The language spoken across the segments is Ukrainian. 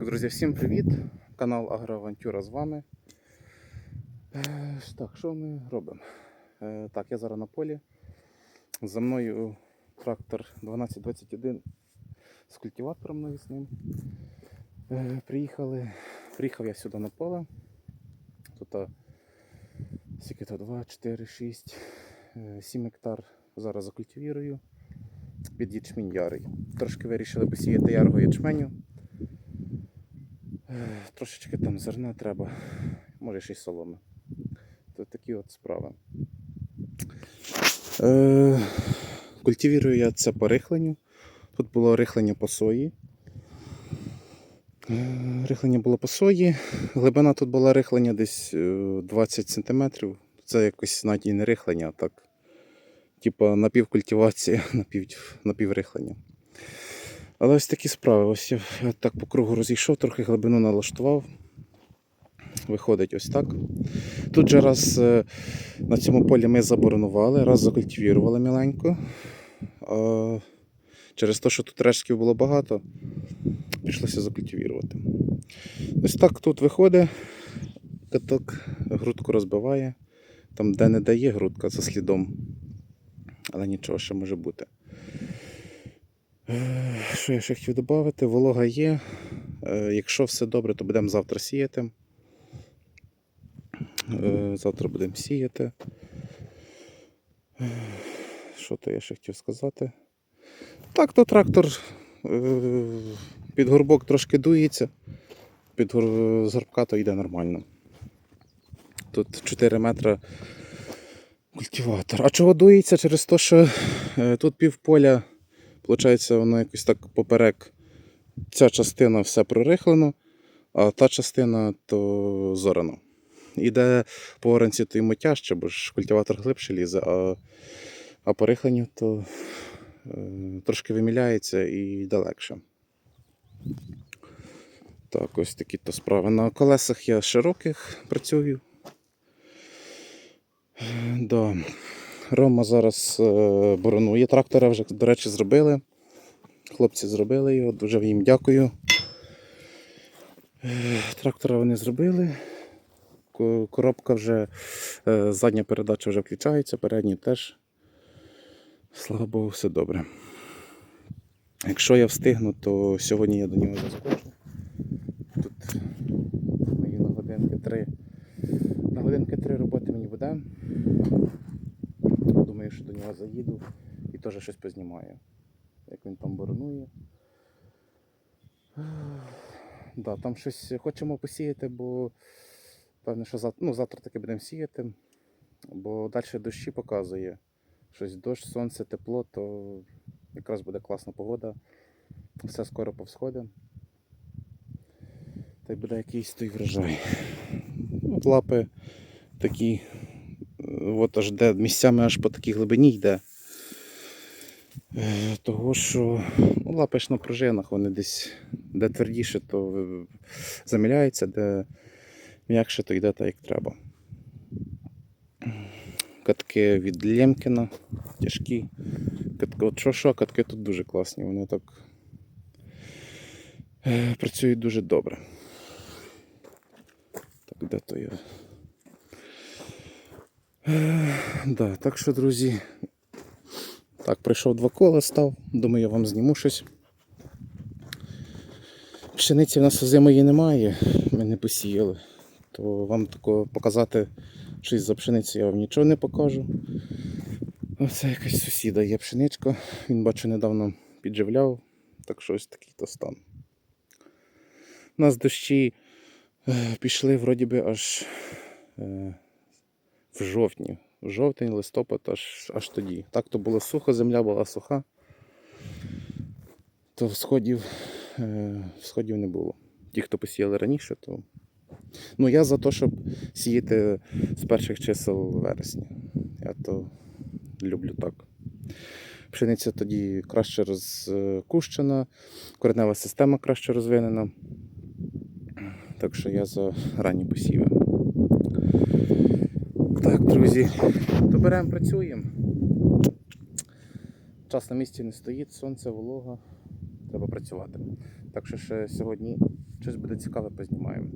Друзі, всім привіт! Канал Агроавантюра з вами. Е, Так, що ми робимо? Е, Так, я зараз на полі. За мною трактор 1221 з культиватором навісним. Е, Приїхали. Приїхав я сюди на поле. Тут скільки то 2, 4, 6, 7 гектар зараз закультивірую під ячмінь ярий. Трошки вирішили посіяти ярого ячменю. Е, Трошечки там зерна треба, може ще й соломи. То такі от справи. Е, культивірую я це по рихленню. Тут було рихлення по сої. Е, Рихлення було по сої. Глибина тут була рихлення десь е, 20 см. Це якось навіть і не рихлення, а так. Типа напівкультивація, напів, напіврихлення. Але ось такі справи. Ось я так по кругу розійшов, трохи глибину налаштував. Виходить ось так. Тут же раз е, на цьому полі ми заборонували, раз закультивірували міленько. Через те, що тут рештків було багато, прийшлося закультивірувати. Ось так тут виходить, каток грудку розбиває. Там де не дає грудка за слідом. Але нічого ще може бути. Е, Що я ще хотів додати? Волога є. Е, Якщо все добре, то будемо завтра сіяти. Е, Завтра будемо сіяти. Що то я ще хотів сказати? Так, то трактор під горбок трошки дується, під гор- з горбка то йде нормально. Тут 4 метри культиватор. А чого дується? Через те, що тут півполя Получається, воно якось так поперек. Ця частина все прорихлено, а та частина то зорано. Іде по оранці, то йому тяжче, бо ж культиватор глибше лізе, а, а по рихленню то е, трошки виміляється і йде легше. Так, ось такі то справи. На колесах я широких працюю. Е, Да. Рома зараз е, боронує. Трактора вже, до речі, зробили. Хлопці зробили його, дуже їм дякую. Е, Трактора вони зробили. Коробка вже, е, задня передача вже включається, передні теж. Слава Богу, все добре. Якщо я встигну, то сьогодні я до нього заскочу. Тут мої на годинки три. На годинки три роботи мені буде. Думаю, що до нього заїду і теж щось познімаю. Як він там боронує. Да, там щось хочемо посіяти, бо певне, що завтра, ну, завтра таки будемо сіяти, бо далі дощі показує. Щось дощ, сонце, тепло, то якраз буде класна погода. Все скоро повсходить. Та й буде якийсь той врожай. Лапи такі от аж де місцями аж по такій глибині йде. Е, Того, що ну, лапи ж на пружинах, вони десь де твердіше, то е, заміляється, де м'якше, то йде так, як треба. Катки від Лємкіна, тяжкі. Катки, от що, що, катки тут дуже класні, вони так е, працюють дуже добре. Так, де то я? Да, так що, друзі, так, прийшов два кола, став. Думаю, я вам зніму щось. Пшениці в нас зимої немає, ми не посіяли. То вам такого показати щось за пшеницю я вам нічого не покажу. Оце якась сусіда є пшеничка. Він бачу недавно підживляв, так що ось такий то стан. У нас дощі е, пішли вроді би аж е, в жовтні. В жовтень, листопад, аж, аж тоді. Так то було сухо, земля була суха, то сходів, е, сходів не було. Ті, хто посіяли раніше, то. Ну, я за те, щоб сіяти з перших чисел вересня. Я то люблю так. Пшениця тоді краще розкущена, коренева система краще розвинена. Так що я за ранні посіви. Друзі, то беремо, працюємо. Час на місці не стоїть, сонце, волога. Треба працювати. Так що ще сьогодні щось буде цікаве, познімаємо.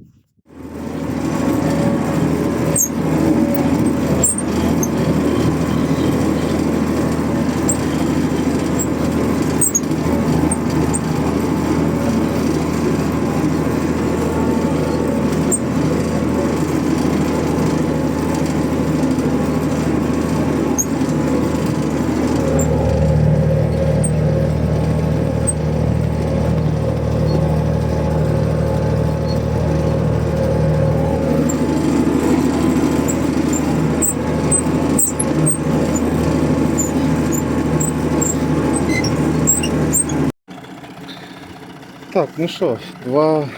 Так, ну що, 2,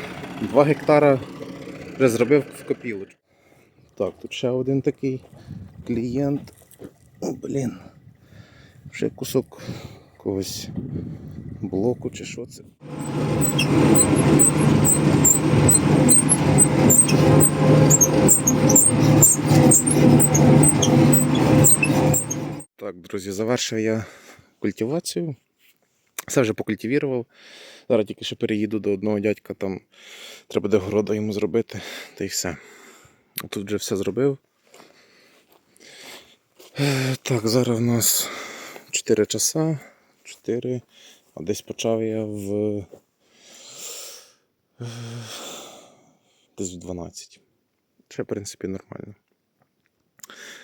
2 гектара вже зробив в копілочку. Так, тут ще один такий клієнт. О, блін. Ще кусок когось блоку чи що це. Так, друзі, завершив я культивацію. Все вже покультивірував. Зараз тільки ще переїду до одного дядька, там треба де города йому зробити, та й все. Тут вже все зробив. Е, Так, зараз в нас 4 часа. 4. А десь почав я в. е, Десь в 12. Ще, в принципі, нормально.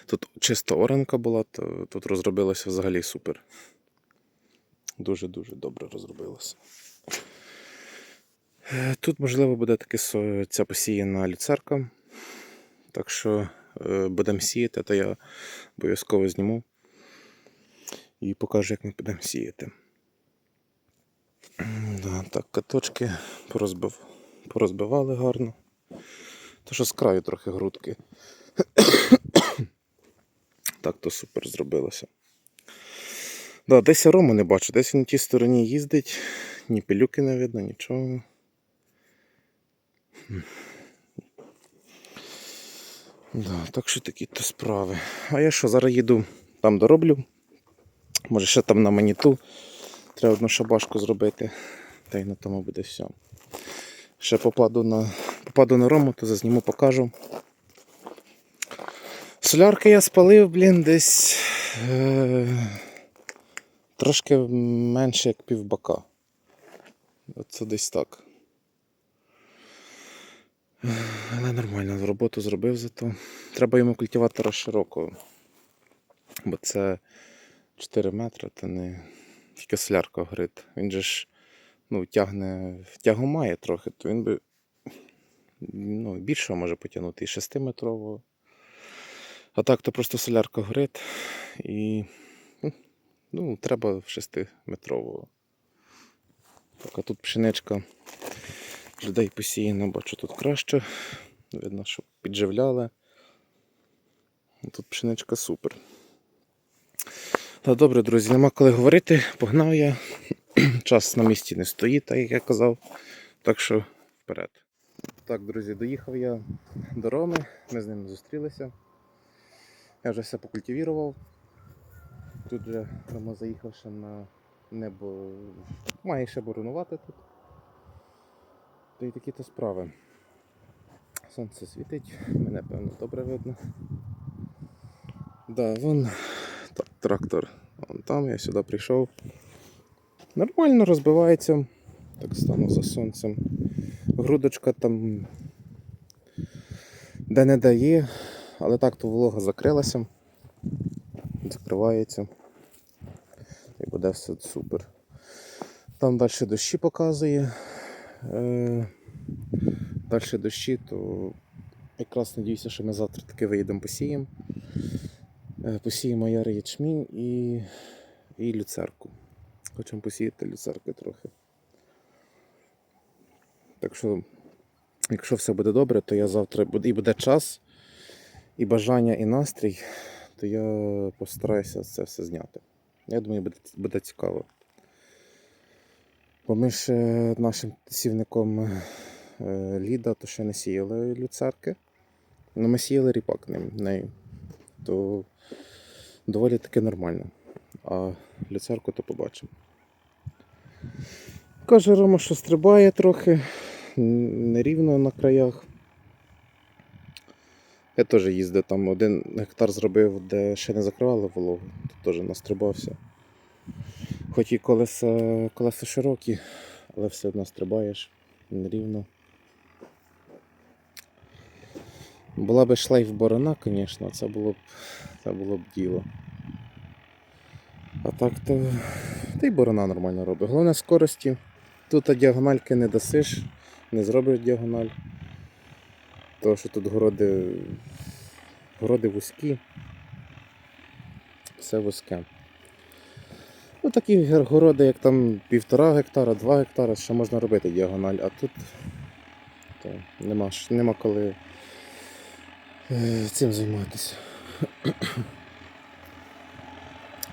Тут чисто оранка була, то тут розробилося взагалі супер. Дуже-дуже добре розробилося. Е, Тут, можливо, буде таки ця посіяна люцерка. Так що е, будемо сіяти, то я обов'язково зніму і покажу, як ми будемо сіяти. Да, так, каточки порозбив, порозбивали гарно. То що з краю трохи грудки. так, то супер зробилося. Да, десь я Рому не бачу, десь він на тій стороні їздить, ні пилюки не видно, нічого. Да, так що такі то справи. А я що, зараз їду там дороблю. Може ще там на маніту. Треба одну шабашку зробити. Та й на тому буде все. Ще попаду на, попаду на рому, то зазніму, покажу. Солярки я спалив, блін, десь е, трошки менше як півбака. Оце десь так. Але нормально, роботу зробив зато. Треба йому культиватора широкого. Бо це 4 метри, це не тільки солярка горить. Він же ж ну, тягне, тягу має трохи, то він би ну, більшого може потягнути і 6-метрового. А так то просто солярка горить і ну, ну, треба 6-метрового. А тут пшеничка людей посіяно, бачу тут краще. Видно, що підживляли. Тут пшеничка супер. Та добре, друзі, нема коли говорити. Погнав я. Час на місці не стоїть, так як я казав. Так що вперед. Так, друзі, доїхав я до Роми, ми з ним зустрілися. Я вже все покультивірував. Тут же Рома заїхав ще на небо. Має ще боронувати тут. Та й такі то справи. Сонце світить, мене певно добре видно. Да, вон так, трактор. Вон там, я сюди прийшов. Нормально розбивається. Так стану за сонцем. Грудочка там де не дає, але так то волога закрилася. Закривається. І буде все супер. Там далі дощі показує. Е, далі дощі, то якраз надіюся, що ми завтра таки виїдемо посіємо. Е, Посіємо яри ячмінь і, і люцерку. Хочемо посіяти люцерки трохи. Так що, якщо все буде добре, то я завтра і буде час, і бажання, і настрій, то я постараюся це все зняти. Я думаю, буде, буде цікаво. Бо ми ж нашим сівником е, Ліда то ще не сіяли люцерки. Ну, ми сіяли ріпак ним, нею. То доволі таки нормально. А люцерку то побачимо. Каже Рома, що стрибає трохи. нерівно на краях. Я теж їздив там один гектар зробив, де ще не закривали вологу, тут теж настрибався. Хоч і колеса, колеса широкі, але все одно стрибаєш нерівно. Була би шлейф борона, звісно, це було б, це було б діло. А так то. Та й борона нормально робить. Головне скорості. Тут діагональки не дасиш, не зробиш діагональ. Тому що тут городи, городи вузькі. Все вузьке. Ну такі городи, як там півтора гектара, два гектара, ще можна робити діагональ, а тут то нема, нема коли е, цим займатися.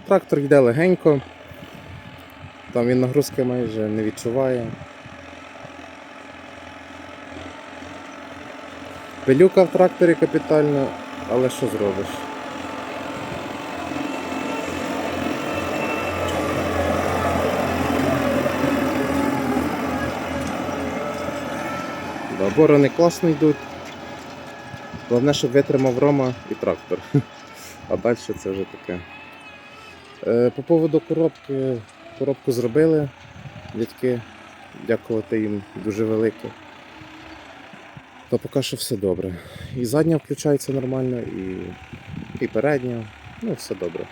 Трактор йде легенько, там він нагрузки майже не відчуває. Пилюка в тракторі капітально, але що зробиш? Борони класно йдуть. Головне, щоб витримав Рома і трактор. А далі це вже таке. Е, По поводу коробки, коробку зробили дядьки, дякувати їм дуже велике. То поки що все добре. І задня включається нормально, і, і передня. Ну, все добре.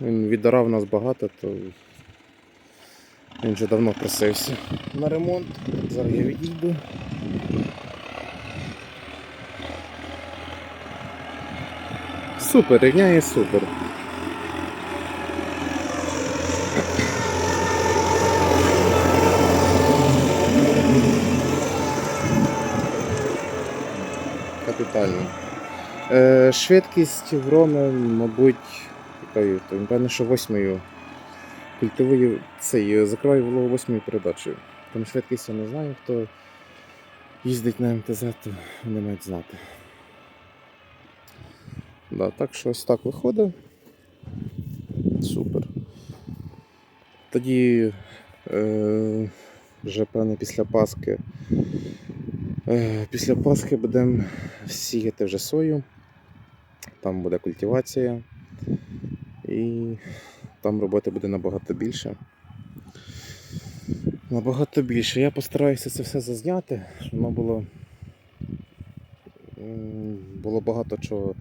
Він віддарав нас багато, то він вже давно просився на ремонт. Зараз я відійду. Супер, рівняє супер. Капітально. Е, швидкість в Роми, мабуть, якою, то, напевно, що восьмою культивую цей, закриваю вологу восьмою передачею. Там швидкість я не знаю, хто їздить на МТЗ, то вони мають знати. Да, так що ось так виходить. Супер. Тоді е, вже певне після Пасхи. Е, після Пасхи будемо сіяти вже сою. Там буде культивація. І там роботи буде набагато більше. Набагато більше. Я постараюся це все зазняти, щоб воно було. Було багато чого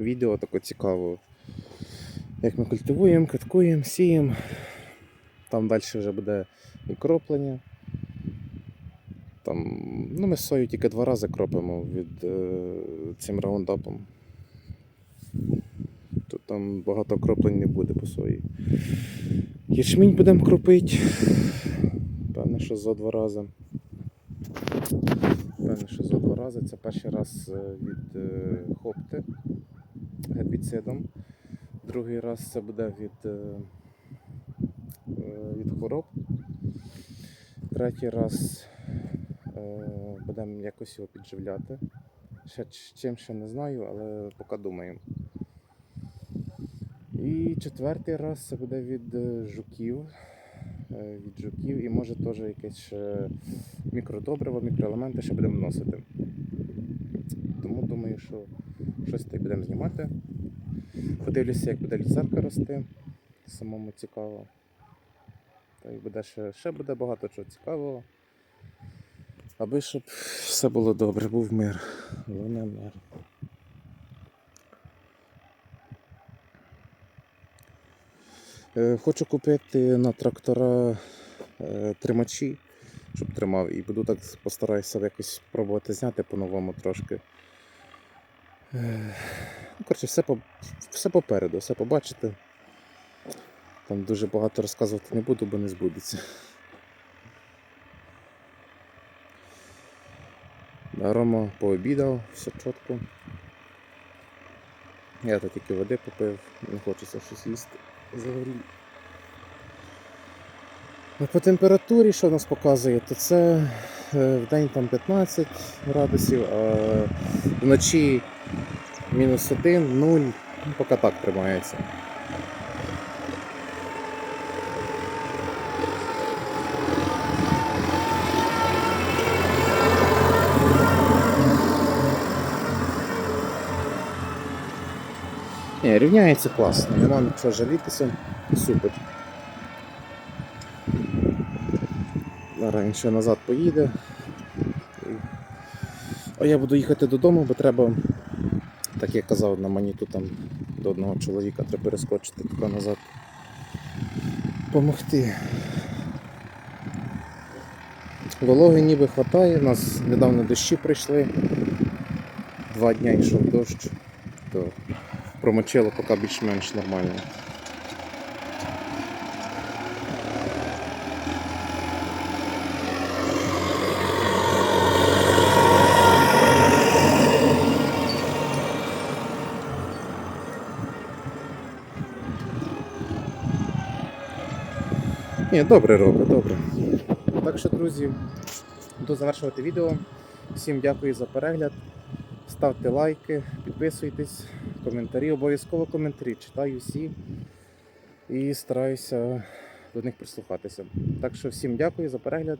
відео таке цікавого. Як ми культивуємо, каткуємо, сіємо. Там далі вже буде і кроплення. Там, ну, ми сою тільки два рази кропимо від е, цим раундапом. То там багато кроплень не буде по сої. Ячмінь будемо кропити. Певне, що за два рази. Певне, що за два рази. Це перший раз е, від е, хопти гербіцидом. Другий раз це буде від, е, е, від хвороб. Третій раз будемо якось його підживляти. Ще чим ще не знаю, але поки думаємо. І четвертий раз це буде від е, жуків. Е, Від жуків і може теж якесь ще мікродобриво, мікроелементи ще будемо вносити. Тому думаю, що щось та будемо знімати. Подивлюся, як буде ліцарка рости. Самому цікаво. Та й буде ще, ще буде багато чого цікавого. Аби щоб все було добре, був мир. Головне мир. Е, Хочу купити на трактора е, тримачі, щоб тримав, і буду так постараюся якось пробувати зняти по-новому трошки. Е, Ну, коротше, все, по, все попереду, все побачите. Там дуже багато розказувати не буду, бо не збудеться. Рома пообідав, все чітко. Я то тільки води попив, не хочеться щось їсти. Ну, По температурі, що нас показує, то це е, в день там 15 градусів, а вночі мінус 1, 0, ну, поки так тримається. Рівняється класно, нема нічого жалітися. Супер. Зараз він ще назад поїде. А я буду їхати додому, бо треба, так як казав на маніту там до одного чоловіка, треба перескочити туди назад. Помогти. Вологи ніби хватає, у нас недавно дощі прийшли. Два дня йшов дощ, то промочило поки більш-менш нормально. Ні, добре робить, добре. Так що, друзі, буду завершувати відео. Всім дякую за перегляд. Ставте лайки, підписуйтесь, коментарі, обов'язково коментарі. Читаю всі і стараюся до них прислухатися. Так що всім дякую за перегляд.